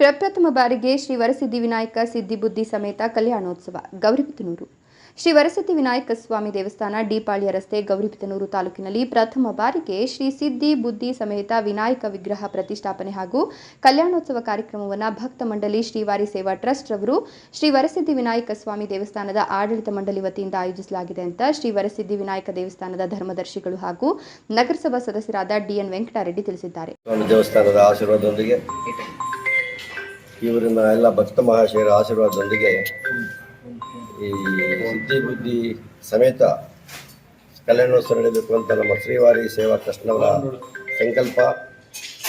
ಪ್ರಪ್ರಥಮ ಬಾರಿಗೆ ಶ್ರೀ ವರಸಿದ್ಧಿ ವಿನಾಯಕ ಸಿದ್ಧಿ ಬುದ್ಧಿ ಸಮೇತ ಕಲ್ಯಾಣೋತ್ಸವ, ಗೌರಿಬಿದನೂರು. ಶ್ರೀ ವರಸಿದ್ಧಿ ವಿನಾಯಕ ಸ್ವಾಮಿ ದೇವಸ್ಥಾನ, ಡಿಪಾಳ್ಯ ರಸ್ತೆ, ಗೌರಿಬಿದನೂರು ತಾಲೂಕಿನಲ್ಲಿ ಪ್ರಥಮ ಬಾರಿಗೆ ಶ್ರೀ ಸಿದ್ಧಿ ಬುದ್ಧಿ ಸಮೇತ ವಿನಾಯಕ ವಿಗ್ರಹ ಪ್ರತಿಷ್ಠಾಪನೆ ಹಾಗೂ ಕಲ್ಯಾಣೋತ್ಸವ ಕಾರ್ಯಕ್ರಮವನ್ನು ಭಕ್ತ ಮಂಡಳಿ ಶ್ರೀವಾರಿ ಸೇವಾ ಟ್ರಸ್ಟ್ ರವರು ಶ್ರೀ ವರಸಿದ್ಧಿ ವಿನಾಯಕ ಸ್ವಾಮಿ ದೇವಸ್ಥಾನದ ಆಡಳಿತ ಮಂಡಳಿ ವತಿಯಿಂದ ಆಯೋಜಿಸಲಾಗಿದೆ ಅಂತ ಶ್ರೀ ವರಸಿದ್ಧಿ ವಿನಾಯಕ ದೇವಸ್ಥಾನದ ಧರ್ಮದರ್ಶಿಗಳು ಹಾಗೂ ನಗರಸಭಾ ಸದಸ್ಯರಾದ ಡಿಎನ್ ವೆಂಕಟರೆಡ್ಡಿ ತಿಳಿಸಿದ್ದಾರೆ. ಇವರಿನ ಎಲ್ಲ ಭಕ್ತ ಮಹಾಶಯರ ಆಶೀರ್ವಾದದೊಂದಿಗೆ ಈ ಸಿದ್ಧಿ ಬುದ್ಧಿ ಸಮೇತ ಕಲ್ಯಾಣೋತ್ಸವ ನಡೆಯಬೇಕು ಅಂತ ನಮ್ಮ ಶ್ರೀವಾರಿ ಸೇವಾ ಕೃಷ್ಣವರ ಸಂಕಲ್ಪ.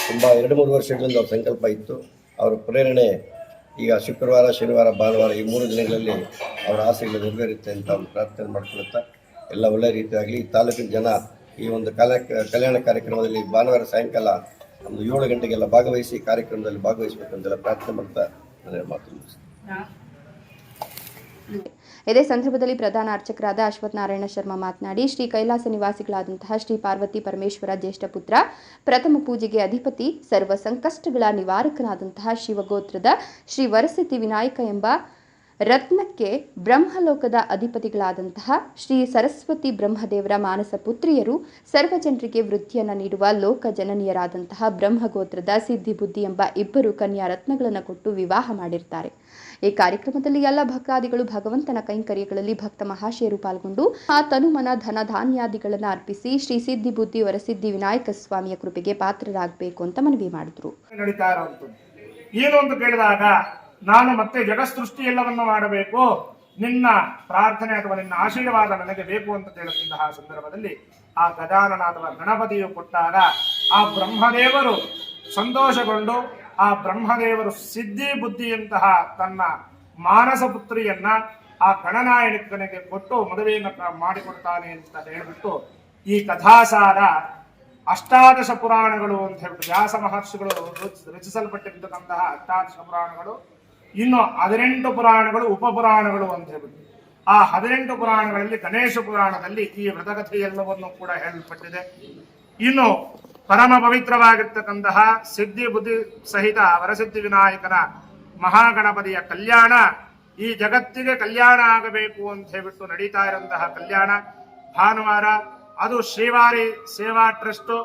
ತುಂಬ ಎರಡು ಮೂರು ವರ್ಷಗಳಿಂದ ಅವ್ರ ಸಂಕಲ್ಪ ಇತ್ತು. ಅವರ ಪ್ರೇರಣೆ ಈಗ ಶುಕ್ರವಾರ, ಶನಿವಾರ, ಭಾನುವಾರ ಈ ಮೂರು ದಿನಗಳಲ್ಲಿ ಅವರ ಆಸೆಗಳು ನೆರವೇರುತ್ತೆ ಅಂತ ಅವ್ರು ಪ್ರಾರ್ಥನೆ ಮಾಡ್ಕೊಳುತ್ತಾ ಎಲ್ಲ ಒಳ್ಳೆಯ ರೀತಿಯಾಗಲಿ. ಈ ತಾಲೂಕಿನ ಜನ ಈ ಒಂದು ಕಲ, ಕಲ್ಯಾಣ ಕಾರ್ಯಕ್ರಮದಲ್ಲಿ ಭಾನುವಾರ, ಸಾಯಂಕಾಲ ಒಂದು ಏಳು ಗಂಟೆಗೆಲ್ಲ ಭಾಗವಹಿಸಿ ಕಾರ್ಯಕ್ರಮದಲ್ಲಿ ಭಾಗವಹಿಸಬೇಕಂತೆಲ್ಲ ಪ್ರಾರ್ಥನೆ ಮಾಡ್ತಾ ನನ್ನ ಮಾತು. ಇದೇ ಸಂದರ್ಭದಲ್ಲಿ ಪ್ರಧಾನ ಅರ್ಚಕರಾದ ಅಶ್ವಥ್ ನಾರಾಯಣ ಶರ್ಮಾ ಮಾತನಾಡಿ, ಶ್ರೀ ಕೈಲಾಸ ನಿವಾಸಿಗಳಾದಂತಹ ಶ್ರೀ ಪಾರ್ವತಿ ಪರಮೇಶ್ವರ ಜ್ಯೇಷ್ಠ ಪುತ್ರ, ಪ್ರಥಮ ಪೂಜೆಗೆ ಅಧಿಪತಿ, ಸರ್ವ ಸಂಕಷ್ಟಗಳ ನಿವಾರಕನಾದಂತಹ ಶಿವಗೋತ್ರದ ಶ್ರೀ ವರಸತಿ ವಿನಾಯಕ ಎಂಬ ರತ್ನಕ್ಕೆ ಬ್ರಹ್ಮಲೋಕದ ಅಧಿಪತಿಗಳಾದಂತಹ ಶ್ರೀ ಸರಸ್ವತಿ ಬ್ರಹ್ಮದೇವರ ಮಾನಸ ಪುತ್ರಿಯರು ಸರ್ವ ಜನರಿಗೆ ವೃದ್ಧಿಯನ್ನು ನೀಡುವ ಲೋಕ ಜನನೀಯರಾದಂತಹ ಬ್ರಹ್ಮಗೋತ್ರದ ಸಿದ್ಧಿ ಬುದ್ಧಿ ಎಂಬ ಇಬ್ಬರು ಕನ್ಯಾ ರತ್ನಗಳನ್ನು ಕೊಟ್ಟು ವಿವಾಹ ಮಾಡಿರ್ತಾರೆ. ಈ ಕಾರ್ಯಕ್ರಮದಲ್ಲಿ ಎಲ್ಲ ಭಕ್ತಾದಿಗಳು ಭಗವಂತನ ಕೈಂಕರ್ಯಗಳಲ್ಲಿ ಭಕ್ತ ಮಹಾಶಯರು ಪಾಲ್ಗೊಂಡು ಆ ತನುಮನ ಧನ ಧಾನ್ಯಾದಿಗಳನ್ನು ಅರ್ಪಿಸಿ ಶ್ರೀ ಸಿದ್ಧಿ ಬುದ್ಧಿ ವರಸಿದ್ಧಿ ವಿನಾಯಕ ಸ್ವಾಮಿಯ ಕೃಪೆಗೆ ಪಾತ್ರರಾಗಬೇಕು ಅಂತ ಮನವಿ ಮಾಡಿದ್ರು. ನಾನು ಮತ್ತೆ ಜಗಸೃಷ್ಟಿ ಎಲ್ಲವನ್ನು ಮಾಡಬೇಕು. ನಿನ್ನ ಪ್ರಾರ್ಥನೆ ಅಥವಾ ನಿನ್ನ ಆಶೀರ್ವಾದ ನನಗೆ ಬೇಕು ಅಂತ ಕೇಳುತ್ತಿದ್ದ ಸಂದರ್ಭದಲ್ಲಿ ಆ ಗಜಾನನಾಥವ ಗಣಪತಿಯು ಕೊಟ್ಟಾಗ ಆ ಬ್ರಹ್ಮದೇವರು ಸಂತೋಷಗೊಂಡು ಆ ಬ್ರಹ್ಮದೇವರು ಸಿದ್ಧಿ ಬುದ್ಧಿಯಂತಹ ತನ್ನ ಮಾನಸ ಪುತ್ರಿಯನ್ನ ಆ ಗಣನಾಯಕನಿಗೆ ಕೊಟ್ಟು ಮದುವೆಯನ್ನು ಮಾಡಿಕೊಡ್ತಾನೆ ಅಂತ ಹೇಳಿಬಿಟ್ಟು ಈ ಕಥಾಸಾರ ಅಷ್ಟಾದಶ ಪುರಾಣಗಳು ಅಂತ ಹೇಳ್ಬಿಟ್ಟು ವ್ಯಾಸ ಮಹರ್ಷಿಗಳು ರಚ- ರಚಿಸಲ್ಪಟ್ಟಿರ್ತಕ್ಕಂತಹ ಅಷ್ಟಾದಶ ಪುರಾಣಗಳು ಇನ್ನು ಹದಿನೆಂಟು ಪುರಾಣಗಳು, ಉಪಪುರಾಣಗಳು ಅಂತ ಹೇಳ್ಬಿಟ್ಟು. ಆ ಹದಿನೆಂಟು ಪುರಾಣಗಳಲ್ಲಿ, ಗಣೇಶ ಪುರಾಣದಲ್ಲಿ ಈ ವ್ರತಕಥೆ ಎಲ್ಲವನ್ನು ಕೂಡ ಹೇಳಲ್ಪಟ್ಟಿದೆ ಇನ್ನು ಪರಮ ಪವಿತ್ರವಾಗಿರ್ತಕ್ಕಂತಹ ಸಿದ್ಧಿ ಬುದ್ಧಿ ಸಹಿತ ವರಸಿದ್ಧಿ ವಿನಾಯಕನ ಮಹಾಗಣಪತಿಯ ಕಲ್ಯಾಣ, ಈ ಜಗತ್ತಿಗೆ ಕಲ್ಯಾಣ ಆಗಬೇಕು ಅಂತ ಹೇಳ್ಬಿಟ್ಟು ನಡೀತಾ ಇರುವಂತಹ ಕಲ್ಯಾಣ. ಭಾನುವಾರ ಅದು ಶ್ರೀವಾರಿ ಸೇವಾ ಟ್ರಸ್ಟ್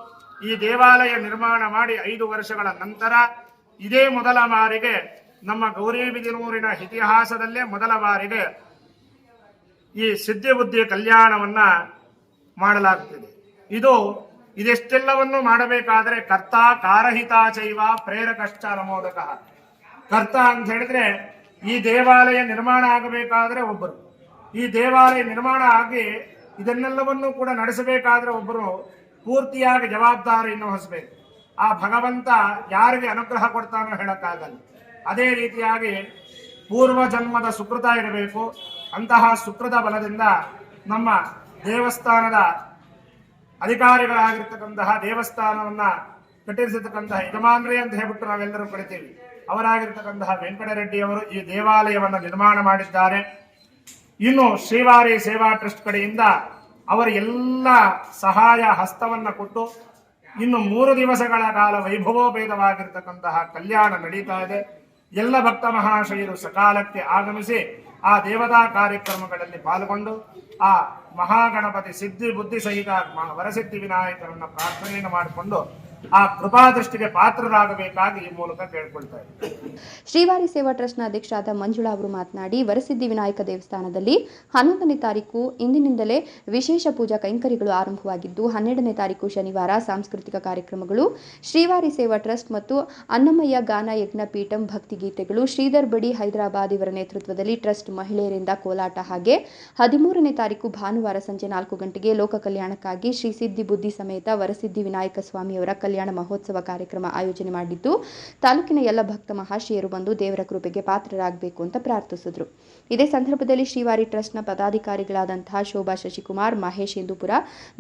ಈ ದೇವಾಲಯ ನಿರ್ಮಾಣ ಮಾಡಿ ಐದು ವರ್ಷಗಳ ನಂತರ ಇದೇ ಮೊದಲ ಬಾರಿಗೆ ನಮ್ಮ ಗೌರಿಬಿದನೂರಿನ ಇತಿಹಾಸದಲ್ಲೇ ಮೊದಲ ಬಾರಿಗೆ ಈ ಸಿದ್ಧಿ ಬುದ್ಧಿಯ ಕಲ್ಯಾಣವನ್ನ ಮಾಡಲಾಗುತ್ತಿದೆ. ಇದು ಇದೆಷ್ಟೆಲ್ಲವನ್ನು ಮಾಡಬೇಕಾದರೆ ಕರ್ತ ಕಾರಹಿತ ಚೈವ ಪ್ರೇರಕಶ್ಚ ನಮೋದಕ. ಕರ್ತ ಅಂತ ಹೇಳಿದ್ರೆ ಈ ದೇವಾಲಯ ನಿರ್ಮಾಣ ಆಗಬೇಕಾದ್ರೆ ಒಬ್ಬರು. ಈ ದೇವಾಲಯ ನಿರ್ಮಾಣ ಆಗಿ ಇದನ್ನೆಲ್ಲವನ್ನು ಕೂಡ ನಡೆಸಬೇಕಾದ್ರೆ ಒಬ್ಬರು ಪೂರ್ತಿಯಾಗಿ ಜವಾಬ್ದಾರಿಯನ್ನು ವಹಿಸಬೇಕು ಆ ಭಗವಂತ ಯಾರಿಗೆ ಅನುಗ್ರಹ ಕೊಡ್ತಾನೋ ಹೇಳಕ್ಕಾಗಲ್ಲ. ಅದೇ ರೀತಿಯಾಗಿ ಪೂರ್ವ ಜನ್ಮದ ಸುಕೃತ ಇರಬೇಕು. ಅಂತಹ ಸುಕೃತ ಬಲದಿಂದ ನಮ್ಮ ದೇವಸ್ಥಾನದ ಅಧಿಕಾರಿಗಳಾಗಿರ್ತಕ್ಕಂತಹ ದೇವಸ್ಥಾನವನ್ನ ಕಟ್ಟಿಸಿರ್ತಕ್ಕಂತಹ ಯಜಮಾನ್ರಿ ಅಂತ ಹೇಳ್ಬಿಟ್ಟು ನಾವೆಲ್ಲರೂ ಕರಿತೀವಿ. ಅವರಾಗಿರ್ತಕ್ಕಂತಹ ವೆಂಕಟರೆಡ್ಡಿ ಅವರು ಈ ದೇವಾಲಯವನ್ನು ನಿರ್ಮಾಣ ಮಾಡಿದ್ದಾರೆ. ಇನ್ನು ಶ್ರೀವಾರಿ ಸೇವಾ ಟ್ರಸ್ಟ್ ಕಡೆಯಿಂದ ಅವರ ಎಲ್ಲ ಸಹಾಯ ಹಸ್ತವನ್ನ ಕೊಟ್ಟು ಇನ್ನು ಮೂರು ದಿವಸಗಳ ಕಾಲ ವೈಭವೋಪೇತವಾಗಿರ್ತಕ್ಕಂತಹ ಕಲ್ಯಾಣ ನಡೀತಾ ಇದೆ. ಎಲ್ಲ ಭಕ್ತ ಮಹಾಶಯರು ಸಕಾಲಕ್ಕೆ ಆಗಮಿಸಿ ಆ ದೇವತಾ ಕಾರ್ಯಕ್ರಮಗಳಲ್ಲಿ ಪಾಲ್ಗೊಂಡು ಆ ಮಹಾಗಣಪತಿ ಸಿದ್ಧಿ ಬುದ್ಧಿ ಸಹಿತ ವರಸಿದ್ಧಿ ವಿನಾಯಕರನ್ನ ಪ್ರಾರ್ಥನೆಯನ್ನು ಮಾಡಿಕೊಂಡು ಆ ಕೃಪಾದೃಷ್ಟಿಗೆ ಪಾತ್ರರಾಗಬೇಕಾಗಿ ಈ ಮೂಲಕ ಕೇಳ್ಕೊಳ್ತಾ ಶ್ರೀವಾರಿ ಸೇವಾ ಟ್ರಸ್ಟ್ನ ಅಧ್ಯಕ್ಷರಾದ ಮಂಜುಳಾ ಅವರು ಮಾತನಾಡಿ, ವರಸಿದ್ಧಿ ವಿನಾಯಕ ದೇವಸ್ಥಾನದಲ್ಲಿ ಹನ್ನೊಂದನೇ ತಾರೀಕು ಇಂದಿನಿಂದಲೇ ವಿಶೇಷ ಪೂಜಾ ಕೈಂಕರ್ಯಗಳು ಆರಂಭವಾಗಿದ್ದು, ಹನ್ನೆರಡನೇ ತಾರೀಕು ಶನಿವಾರ ಸಾಂಸ್ಕೃತಿಕ ಕಾರ್ಯಕ್ರಮಗಳು, ಶ್ರೀವಾರಿ ಸೇವಾ ಟ್ರಸ್ಟ್ ಮತ್ತು ಅನ್ನಮಯ್ಯ ಗಾನ ಯಜ್ಞ ಪೀಠಂ ಭಕ್ತಿಗೀತೆಗಳು ಶ್ರೀಧರ್ ಬಡಿ ಹೈದರಾಬಾದ್ ಇವರ ನೇತೃತ್ವದಲ್ಲಿ ಟ್ರಸ್ಟ್ ಮಹಿಳೆಯರಿಂದ ಕೋಲಾಟ ಹಾಗೆ ಹದಿಮೂರನೇ ತಾರೀಕು ಭಾನುವಾರ ಸಂಜೆ ನಾಲ್ಕು ಗಂಟೆಗೆ ಲೋಕ ಕಲ್ಯಾಣಕ್ಕಾಗಿ ಶ್ರೀ ಸಿದ್ಧಿ ಬುದ್ಧಿ ಸಮೇತ ವರಸಿದ್ದಿ ವಿನಾಯಕ ಸ್ವಾಮಿಯವರ ಕಲ್ಯಾಣ ಮಹೋತ್ಸವ ಕಾರ್ಯಕ್ರಮ ಆಯೋಜನೆ ಮಾಡಿದ್ದು, ತಾಲೂಕಿನ ಎಲ್ಲ ಭಕ್ತ ಮಹಾಶಯರು ಬಂದು ದೇವರ ಕೃಪೆಗೆ ಪಾತ್ರರಾಗಬೇಕು ಅಂತ ಪ್ರಾರ್ಥಿಸಿದ್ರು. ಇದೇ ಸಂದರ್ಭದಲ್ಲಿ ಶ್ರೀವಾರಿ ಟ್ರಸ್ಟ್ನ ಪದಾಧಿಕಾರಿಗಳಾದಂತಹ ಶೋಭಾ ಶಶಿಕುಮಾರ್, ಮಹೇಶ್ ಇಂದುಪುರ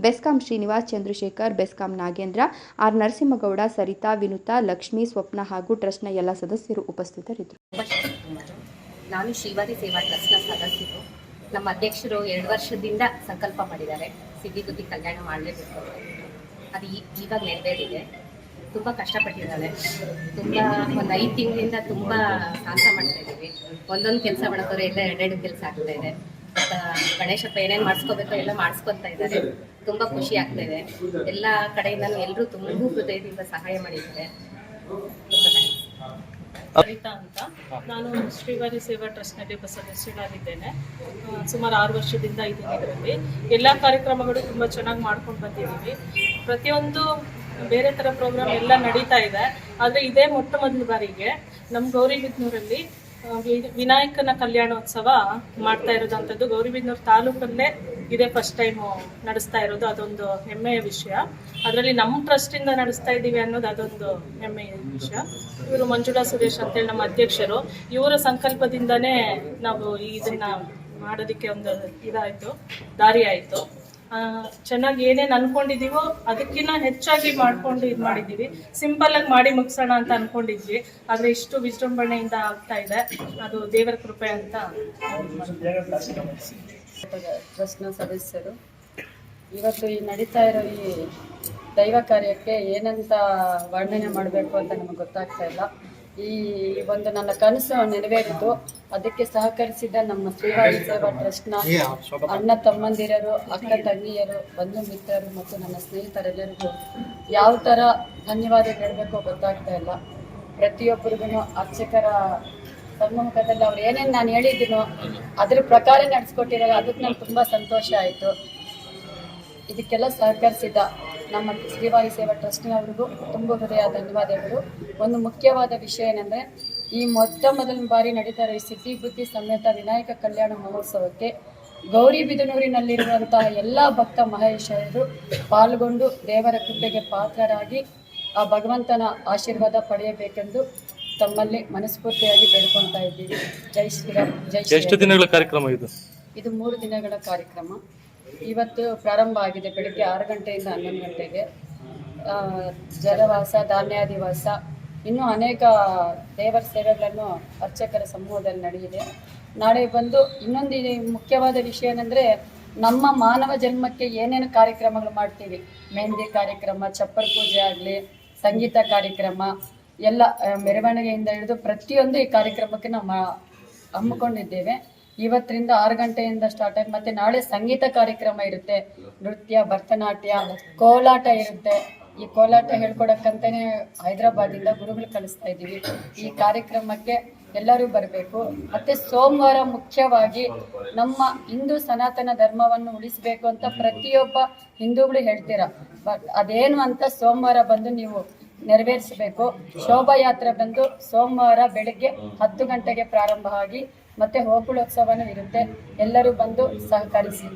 ಬೆಸ್ಕಾಂ ಶ್ರೀನಿವಾಸ್ ಚಂದ್ರಶೇಖರ್, ಬೆಸ್ಕಾಂ ನಾಗೇಂದ್ರ, ಆರ್ ನರಸಿಂಹಗೌಡ, ಸರಿತಾ, ವಿನುತಾ, ಲಕ್ಷ್ಮಿ, ಸ್ವಪ್ನ ಹಾಗೂ ಟ್ರಸ್ಟ್ನ ಎಲ್ಲ ಸದಸ್ಯರು ಉಪಸ್ಥಿತರಿದ್ದರು. ನಾನು ಶ್ರೀವಾರಿ ಸೇವಾ ಟ್ರಸ್ಟ್ನ ಸದಸ್ಯರು. ನಮ್ಮ ಅಧ್ಯಕ್ಷರು ಎರಡು ವರ್ಷದಿಂದ ಸಂಕಲ್ಪ ಮಾಡಿದ್ದಾರೆ. ಸಿದ್ದಿಗುದ್ದಿ ಕಲ್ಯಾಣ ಮಾಡಲೇಬೇಕು. ಅದು ಈಗ ನೆರವೇರಿದೆ. ತುಂಬ ಕಷ್ಟಪಟ್ಟಿದ್ದಾಳೆ ತುಂಬ ಒಂದು ಐದು ತಿಂಗಳಿಂದ ತುಂಬ ಸಾಹಸ ಮಾಡ್ತಾ ಇದ್ದೀವಿ. ಒಂದೊಂದು ಕೆಲಸ ಮಾಡೋದ್ರೆ ಎಲ್ಲ ಎರಡೆರಡು ಕೆಲಸ ಆಗ್ತಾ ಇದೆ. ಗಣೇಶಪ್ಪ ಏನೇನು ಮಾಡಿಸ್ಕೋಬೇಕೋ ಎಲ್ಲ ಮಾಡಿಸ್ಕೊತಾ ಇದ್ದಾರೆ. ತುಂಬ ಖುಷಿ ಆಗ್ತಾ ಇದೆ. ಎಲ್ಲ ಕಡೆಯಿಂದ ಎಲ್ಲರೂ ತುಂಬ ಹೃದಯದಿಂದ ಸಹಾಯ ಮಾಡಿದ್ದಾರೆ. ಸರಿತಾ ಅಂತ. ನಾನು ಶ್ರೀವಾರಿ ಸೇವಾ ಟ್ರಸ್ಟ್ನಲ್ಲಿ ಒಬ್ಬ ಸದಸ್ಯಳಾಗಿದ್ದೇನೆ ಆ, ಸುಮಾರು ಆರು ವರ್ಷದಿಂದ ಇದ್ದೀನಿ ಇದರಲ್ಲಿ. ಎಲ್ಲ ಕಾರ್ಯಕ್ರಮಗಳು ತುಂಬ ಚೆನ್ನಾಗಿ ಮಾಡ್ಕೊಂಡು ಬಂದಿದ್ದೀವಿ. ಪ್ರತಿಯೊಂದು ಬೇರೆ ಥರ ಪ್ರೋಗ್ರಾಮ್ ಎಲ್ಲ ನಡೀತಾ ಇದೆ. ಆದರೆ ಇದೇ ಮೊಟ್ಟ ಮೊದಲ ಬಾರಿಗೆ ನಮ್ಮ ಗೌರಿಬಿದ್ನೂರಲ್ಲಿ ವಿನಾಯಕನ ಕಲ್ಯಾಣೋತ್ಸವ ಮಾಡ್ತಾ ಇರೋದಂಥದ್ದು ಗೌರಿಬಿದನೂರು ತಾಲೂಕಲ್ಲೇ ಇದೇ ಫಸ್ಟ್ ಟೈಮು ನಡೆಸ್ತಾ ಇರೋದು, ಅದೊಂದು ಹೆಮ್ಮೆಯ ವಿಷಯ. ಅದರಲ್ಲಿ ನಮ್ಮ ಟ್ರಸ್ಟಿಂದ ನಡೆಸ್ತಾ ಇದ್ದೀವಿ ಅನ್ನೋದು ಅದೊಂದು ಹೆಮ್ಮೆಯ ವಿಷಯ. ಇವರು ಮಂಜುಳಾ ಸುರೇಶ್ ಅಂತೇಳಿ ನಮ್ಮ ಅಧ್ಯಕ್ಷರು. ಇವರ ಸಂಕಲ್ಪದಿಂದನೇ ನಾವು ಇದನ್ನ ಮಾಡೋದಕ್ಕೆ ಒಂದು ಇದಾಯಿತು, ದಾರಿ ಆಯಿತು. ಚೆನ್ನಾಗಿ ಏನೇನು ಅನ್ಕೊಂಡಿದೀವೋ ಅದಕ್ಕಿಂತ ಹೆಚ್ಚಾಗಿ ಮಾಡ್ಕೊಂಡು ಇದು ಮಾಡಿದ್ದೀವಿ. ಸಿಂಪಲ್ ಆಗಿ ಮಾಡಿ ಮುಗಿಸೋಣ ಅಂತ ಅನ್ಕೊಂಡಿದ್ವಿ. ಆದರೆ ಇಷ್ಟು ವಿಜೃಂಭಣೆಯಿಂದ ಆಗ್ತಾ ಇದೆ. ಅದು ದೇವರ ಕೃಪೆ ಅಂತ ಟ್ರಸ್ಟ್ನ ಸದಸ್ಯರು. ಇವತ್ತು ಈ ನಡೀತಾ ಇರೋ ಈ ದೈವ ಕಾರ್ಯಕ್ಕೆ ಏನಂತ ವರ್ಣನೆ ಮಾಡಬೇಕು ಅಂತ ನಮಗೆ ಗೊತ್ತಾಗ್ತಾ ಇಲ್ಲ. ಈ ಒಂದು ನನ್ನ ಕನಸು ನೆರವೇರಿತು. ಅದಕ್ಕೆ ಸಹಕರಿಸಿದ ನಮ್ಮ ಶ್ರೀವಾಯು ಸೇವಾ ಟ್ರಸ್ಟ್ನ ಅಣ್ಣ ತಮ್ಮಂದಿರರು, ಅಕ್ಕ ತಂಗಿಯರು, ಬಂಧು ಮಿತ್ರರು ಮತ್ತು ನನ್ನ ಸ್ನೇಹಿತರೆಲ್ಲರಿಗೂ ಯಾವ ಥರ ಧನ್ಯವಾದ ಹೇಳಬೇಕೋ ಗೊತ್ತಾಗ್ತಾ ಇಲ್ಲ. ಪ್ರತಿಯೊಬ್ಬರಿಗೂ ಅರ್ಚಕರ ಸನ್ಮುಖದಲ್ಲಿ ಅವ್ರು ಏನೇನು ನಾನು ಹೇಳಿದ್ದೀನೋ ಅದ್ರ ಪ್ರಕಾರ ನಡೆಸ್ಕೊಟ್ಟಿದ್ದಾರೆ ಅದಕ್ಕೆ ನಂಗೆ ತುಂಬ ಸಂತೋಷ ಆಯಿತು. ಇದಕ್ಕೆಲ್ಲ ಸಹಕರಿಸಿದ ನಮ್ಮ ಶ್ರೀವಾಯು ಸೇವಾ ಟ್ರಸ್ಟ್ನವ್ರಿಗೂ ತುಂಬ ಹೃದಯ ಧನ್ಯವಾದಗಳು. ಒಂದು ಮುಖ್ಯವಾದ ವಿಷಯ ಏನಂದರೆ, ಈ ಮೊತ್ತ ಮೊದಲ ಬಾರಿ ನಡೀತಾ ಇರೋ ಸಿದ್ಧಿ ಬುದ್ಧಿ ಸಮೇತ ವಿನಾಯಕ ಕಲ್ಯಾಣ ಮಹೋತ್ಸವಕ್ಕೆ ಗೌರಿ ಬಿದನೂರಿನಲ್ಲಿರುವಂತಹ ಎಲ್ಲ ಭಕ್ತ ಮಹೇಶ್ವರರು ಪಾಲ್ಗೊಂಡು ದೇವರ ಕೃಪೆಗೆ ಪಾತ್ರರಾಗಿ ಆ ಭಗವಂತನ ಆಶೀರ್ವಾದ ಪಡೆಯಬೇಕೆಂದು ತಮ್ಮಲ್ಲಿ ಮನಸ್ಫೂರ್ತಿಯಾಗಿ ಬೇಡ್ಕೊಳ್ತಾ ಇದ್ದೀವಿ. ಜೈ ಶ್ರೀರಾಮ್ ಜೈ ಎಷ್ಟು ಶ್ರೀರಾಮ್ ದಿನಗಳ ಕಾರ್ಯಕ್ರಮ ಇದು? ಇದು ಮೂರು ದಿನಗಳ ಕಾರ್ಯಕ್ರಮ. ಇವತ್ತು ಪ್ರಾರಂಭ ಆಗಿದೆ ಬೆಳಿಗ್ಗೆ ಆರು ಗಂಟೆಯಿಂದ ಹನ್ನೊಂದು ಗಂಟೆಗೆ. ಆ, ಜಲವಾಸ ಧಾನ್ಯಾದಿವಾಸ ಇನ್ನೂ ಅನೇಕ ದೇವರ ಸೇವೆಗಳನ್ನು ಅರ್ಚಕರ ಸಮೂಹದಲ್ಲಿ ನಡೆಯಿದೆ ನಾಳೆ ಬಂದು ಇನ್ನೊಂದು ಮುಖ್ಯವಾದ ವಿಷಯ ಏನಂದರೆ ನಮ್ಮ ಮಾನವ ಜನ್ಮಕ್ಕೆ ಏನೇನು ಕಾರ್ಯಕ್ರಮಗಳು ಮಾಡ್ತೀವಿ? ಮೆಹಂದಿ ಕಾರ್ಯಕ್ರಮ ಚಪ್ಪರ್ ಪೂಜೆ ಆಗಲಿ ಸಂಗೀತ ಕಾರ್ಯಕ್ರಮ ಎಲ್ಲ ಮೆರವಣಿಗೆಯಿಂದ ಹಿಡಿದು ಪ್ರತಿಯೊಂದು ಈ ಕಾರ್ಯಕ್ರಮಕ್ಕೆ ನಾವು ಹಮ್ಮಿಕೊಂಡಿದ್ದೇವೆ. ಇವತ್ತರಿಂದ ಆರು ಗಂಟೆಯಿಂದ ಸ್ಟಾರ್ಟ್ ಆಗಿ ಮತ್ತೆ ನಾಳೆ ಸಂಗೀತ ಕಾರ್ಯಕ್ರಮ ಇರುತ್ತೆ. ನೃತ್ಯ, ಭರತನಾಟ್ಯ, ಕೋಲಾಟ ಇರುತ್ತೆ. ಈ ಕೋಲಾಟ ಹೇಳ್ಕೊಡಕ್ಕಂತಾನೆ ಹೈದರಾಬಾದಿಂದ ಗುರುಗಳು ಕಳಿಸ್ತಾ ಇದ್ದೀವಿ. ಈ ಕಾರ್ಯಕ್ರಮಕ್ಕೆ ಎಲ್ಲರೂ ಬರಬೇಕು. ಮತ್ತೆ ಸೋಮವಾರ ಮುಖ್ಯವಾಗಿ ನಮ್ಮ ಹಿಂದೂ ಸನಾತನ ಧರ್ಮವನ್ನು ಉಳಿಸಬೇಕು ಅಂತ ಪ್ರತಿಯೊಬ್ಬ ಹಿಂದೂಗಳು ಹೇಳ್ತೀರಾ. ಬಟ್ ಅದೇನು ಅಂತ ಸೋಮವಾರ ಬಂದು ನೀವು ನೆರವೇರಿಸಬೇಕು. ಶೋಭಾಯಾತ್ರೆ ಬಂದು ಸೋಮವಾರ ಬೆಳಗ್ಗೆ ಹತ್ತು ಗಂಟೆಗೆ ಪ್ರಾರಂಭ ಆಗಿ ಮತ್ತೆ ಹೋಕುಳೋತ್ಸವನೂ ಇರುತ್ತೆ. ಎಲ್ಲರೂ ಬಂದು ಸಹಕರಿಸಿ.